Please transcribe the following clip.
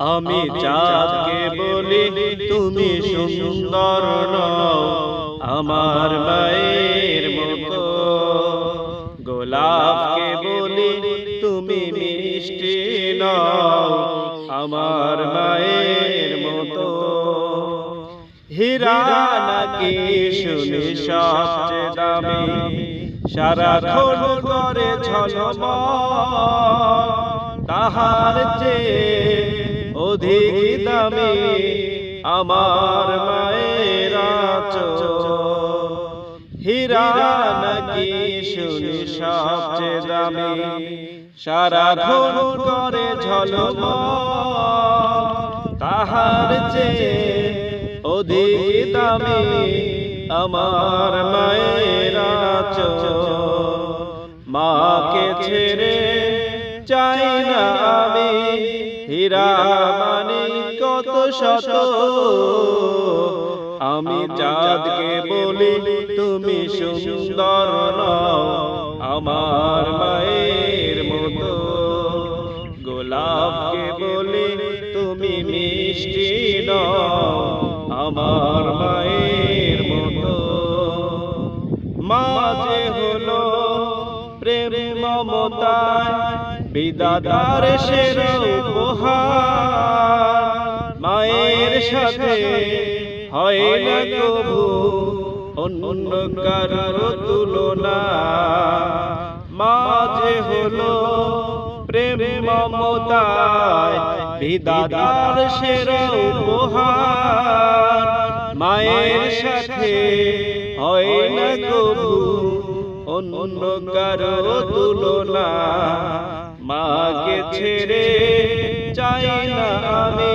আমি চাঁদকে বলি তুমি সুন্দর আমার মায়ের মতো। গোলাপকে বলি তুমি মিষ্টি নও আমার মায়ের মতো। হীরা নাকি শুনি সবচেয়ে দামি সারাক্ষণ করে ঝলম তাহার চেয়ে অধিক দামি আমার মায়ের। হীরা নাকি শুনি সবচেয়ে দামি সারাক্ষণ করে ঝলম তাহার চেয়ে অধিক দামি আমার মায়ের। মাকে ছেড়ে চাই না আমি হীরা শত আমি চাঁদকে বলি তুমি সুন্দর নও। আমার মায়ের মতো গোলাপকে বলি তুমি মিষ্টি নও। আমার মায়ের মতো মাঝে হলো প্রেম মমতায় বিদাদার সের উপহার। সাথে হয় না কবু অন্য কারও তুলনা। মাঝে হলো প্রেম মমতায় বিদাদার সের উপহার। মায়ের সাথে হয় না কবু অন্য কারও তুলনা। মাকে ছেড়ে চাই না আমি।